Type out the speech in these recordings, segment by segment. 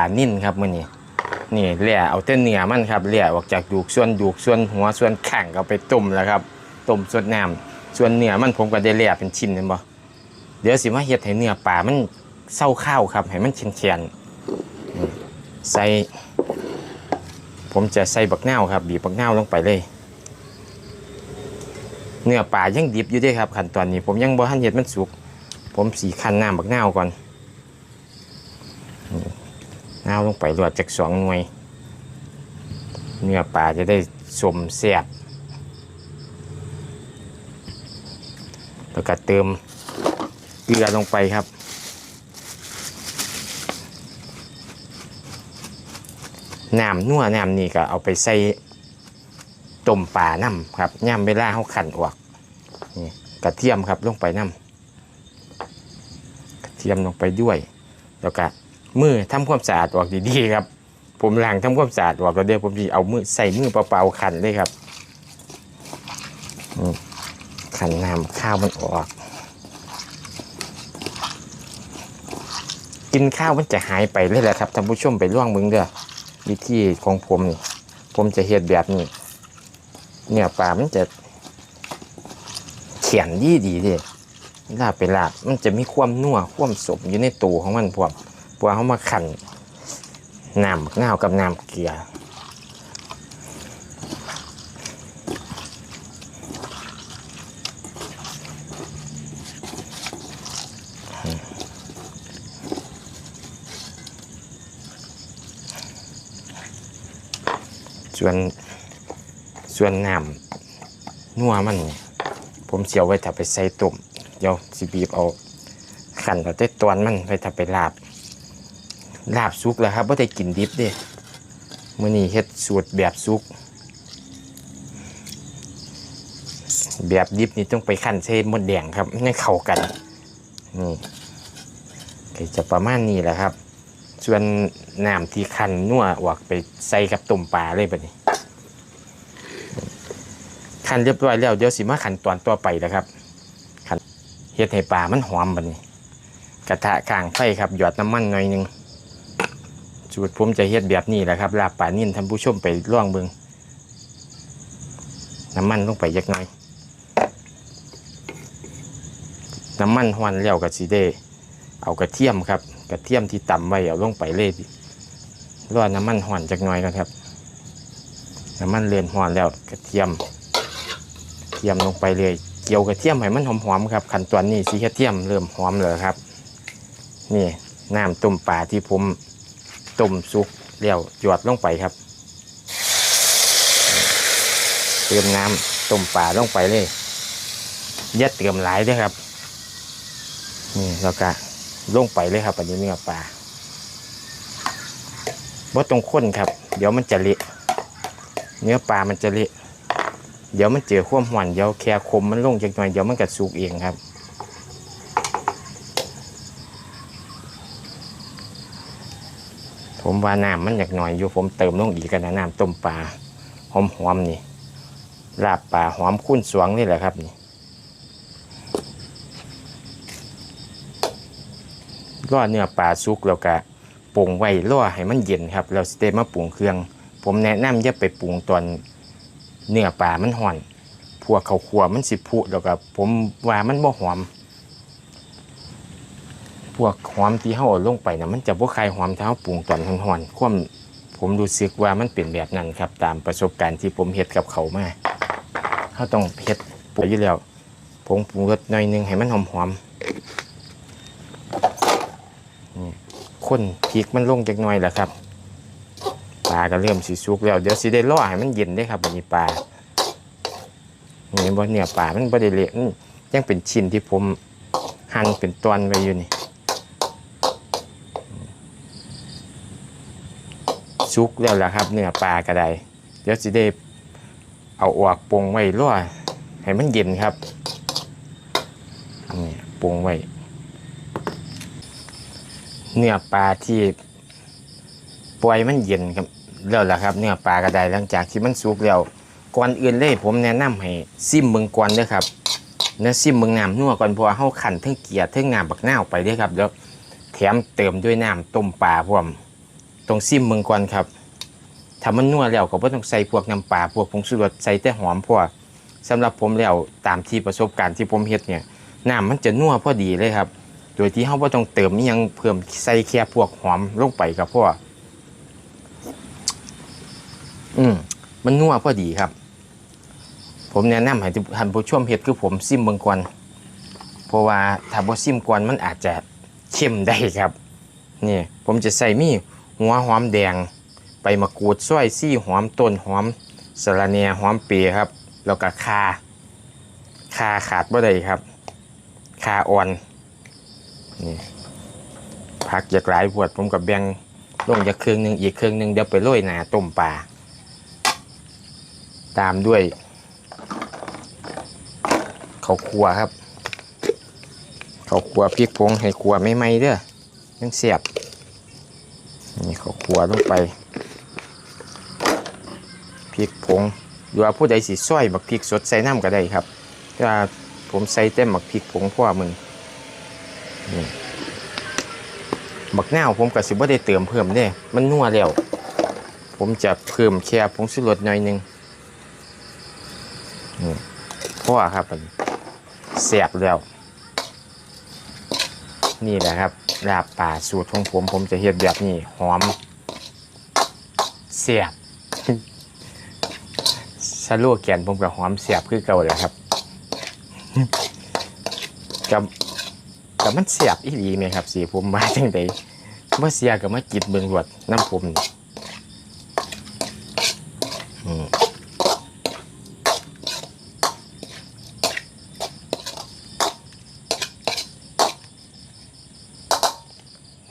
านิ่นครับมื้อนี้นี่แล่เอาแต่เนื้อมันครับแล่ออกจากดูกส่วนดูกส่วนหัวส่วนแข้งเอาไปต้มแล้วครับต้มสดน้ำส่วนเนื้อมันผมก็ได้แล่เป็นชิ้นเห็นบ่เดี๋ยวสิมาเฮ็ดให้เนื้อปลามันเศร้าข้าวครับให้มันแข็งๆนี่ใส่ผมจะใส่บักนาวครับบีบบักนาวลงไปเลย เนื้อปลายังดิบอยู่ด้วยครับขั้นตอนนี้ ผมยังบ่ทันเฮ็ดมันสุก ผมสีคั้นน้ำบักนาวก่อน นาลงไปรวดจากสองหน่วย เนื้อปลาจะได้สมแซ่บแล้วก็เติมเกลือลงไปครับ น้ำนัวน้ำนี่ก็เอาไปใส่ต้มปลาน้ำครับย่ำเวลาเขาขันออกนี่กระเทียมครับลงไปน้ำกระเทียมลงไปด้วย แล้วก็ มือทำความสะอาดออกดีๆครับ ผมล้างทำความสะอาดออกแล้วเดี๋ยวผมจะเอามือใส่มือเปล่าๆขันเลยครับขันน้ำข้าวมันออก กินข้าวมันจะหายไปเลยแหละครับท่านผู้ชมไปล่วงมึงเด้อวิธีของผมนี่ผมจะเฮ็ดแบบนี้เนี่ยปลามันจะเขียนดีดีเด้ลาบไปลาบมันจะมีความนัวความสมอยู่ในตัวของมันพวก พวเขามาขันน้ำบักนาวกับน้ำเกลือส่วนส่วนน้ำนัวมัน ผมเสียวไว้ถ้าไปใส่ตุ่มเดี๋ยวสิบีบเอาขันเอาแต่ตอนมันไว้ถ้าไปลาบ ลาบซุกแล้วครับว่าได้กินดิบเด้มื่อนี้เฮ็ดสูตรแบบซุก แบบดิบนี่ต้องไปขั้นเส้นมดแดงครับให้เข้ากันนี่ก็จะประมาณนี้แหละครับ ส่วนน้ำที่คันนัวออกไปใส่กับต้มปลาเลยแบบนี้คันเรียบร้อยแล้วเดี๋ยวสิมาขันตอนต่อไปนะครับขันเฮ็ดให้ปลามันหอมแบบนี้ กระทะข้างไฟครับหยอดน้ำมันหน่อยหนึง สูตรผมจะเฮ็ดแบบนี้แหละครับลาบป่านิ่นท่านผู้ชมไปล่องเบิงน้ำมันลงไปยักน่อย น้ำมันหวนแล้วกับสีเดเอากระเทียมครับ กระเทียมที่ต่ำไว้เอาลงไปเลยรอน้ำมันหวนจักน่อยกันครับ น้ำมันเลือนหวนแล้วกระเทียมเทียมลงไปเลยเกี่ยวกระเทียมให้มันหอมๆครับขั้นตอนนี้สีกระเทียมเริ่มหอมเลยครับ นี่น้ำต้มปลาที่ผม ต้มสุกแล้วหยอดลงไปครับ เติมน้ำต้มปลาลงไปเลยย่าเติมหลายเด้วยครับ นี่แล้วก็ลงไปเลยครับอันนี้เนื้อปลาว่าตรงข้นครับ เดี๋ยวมันจะเละเนื้อปลามันจะเละเดี๋ยวมันเจอควมหวานเดี๋ยวแค่คมมันลงจากหน่อยเดี๋ยวมันก็สุกเองครับ ผมว่าน้ำมันอยากหน่อยอยู่ผมเติมลงอีกกันนะน้ำต้มปลาหอมๆนี่ลาบปลาหอมคุ้นสวงนี่แหละครับนี่ล่อเนื้อปลาสุกแล้วก็ปรุงไว้ล่อให้มันเย็นครับ เราสเตมาปรุงเครื่อง ผมแนะนำอย่าไปปรุงตอนเนื้อปลามันห่อน พวกเขาขัวมันสิผุแล้วก็ผมว่ามันบ่หอม พวกหอมที่เขาเอาลงไปนะมันจะบ่คายหอมเท้าปรุงตอนห่อนๆความผมรู้สึกว่ามันเป็นแบบนั้นครับ ตามประสบการณ์ที่ผมเฮ็ดกับเขามาเขาต้องเฮ็ดปุ๋ยอยู่แล้วผงปรุงรสหน่อยหนึงให้มันหอมๆนี่คนพริกมันลงจักหน่อยแหละครับปลาก็เริ่มสิสุกแล้วเดี๋ยวสิได้ล่อให้มันเย็นได้ครับบัดนี้ปลานี่บ่เนี่ยปลามันบ่ได้เละมันยังเป็นชิ้นที่ผมหั่นเป็นตอนไว้อยู่นี่ ซุกแล้วล่ะครับ เนื้อปลากระไดเดี๋ยวสิได้เอาออกปรุงไว้รั่วให้มันเย็นครับนี่ปรุงไว้ เนื้อปลาที่ปล่อยมันเย็นครับแล้วล่ะครับ เนื้อปลากระไดหลังจากที่มันสุกแล้วก่อนอื่นเลยผมแนะนำให้ซิมเบิงก่อนเด้อครับเนื้อซิมเบิงน้ำนัวก่อนเพราะว่าเฮาขันทั้งเกียร์ทั้งน้ำบักนาไปเด้อครับแล้วแถมเติมด้วยน้ำต้มปลาพร้อม ต้องซิมเมืองก่อนครับถ้ามันนัวแล้วก็บ่ต้องใส่พวกน้ำปลาพวกผงชูรสใส่แต่หอมพอสำหรับผมแล้วตามที่ประสบการณ์ที่ผมเฮ็ดเนี่ยน้ำมันจะนัวพอดีเลยครับ โดยที่เฮาบ่ต้องเติมยังเพิ่มใส่แค่พวกหอมลงไปครับพ่ออืมมันนัวพอดีครับ ผมแนะนำให้ท่านผู้ชมเฮ็ดคือผมซิมเบิ่งก่อนเพราะว่าถ้าบ่ซิมก่อนมันอาจจะเข้มได้ครับ นี่ผมจะใส่มี หัวหอมแดงใบมะกรูดซอยซี่หอมต้นหอมสะระแหน่หอมเปียครับ แล้วก็คาคาขาดบ่ได้ครับคาอ่อนนี่ผักจากหลายพวดผมกับแบงลงจากเครื่องหนึ่งอีกเครื่องหนึ่งเดี๋ยวไปโรยหนาต้มปลาตามด้วยข้าวคั่วครับข้าวคั่วพริกผงให้คั่วไม่ไหมเด้อยังเสียบ นี่เขาขัวลงไปพริกผงหรือว่าผู้ใดสิซอยบักพริกสดใส่น้ำก็ได้ครับถ้าผมใส่เต็มบักพริกผงพ่อมึงนี่บักนาวผมก็สิบ่ได้เติมเพิ่มเด้ มันนัวแล้ว ผมจะเพิ่มแค่ผงชูรสหน่อยหนึงนี่เพราะว่าครับมันแสบแล้ว นี่แหละครับ ลาบป่าสูตรของผมผมจะเฮ็ดแบบนี้หอมเสียบชะลูกแกนผมกับหอมเสียบคือเก่าเลยครับกับกับมันเสียบอีหลีไหมครับสีผมมาจังไดเมื่อเสียกับมากิดเบิงรวดน้ำผมนี่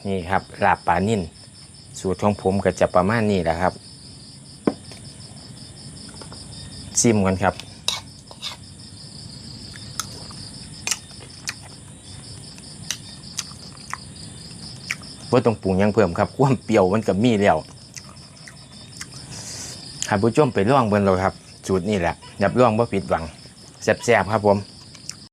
นี่ครับลาบปลานิ่นสูตรของผมก็จะประมาณนี้แหละครับซิมกันครับ ว่าต้องปรุงยังเพิ่มครับความเปรี้ยวมันก็มีแล้วท่านผู้ชมไปล่องเบิ่งเราครับ สูตรนี่แหละรับรองว่าผิดหวังแซ่บๆครับผม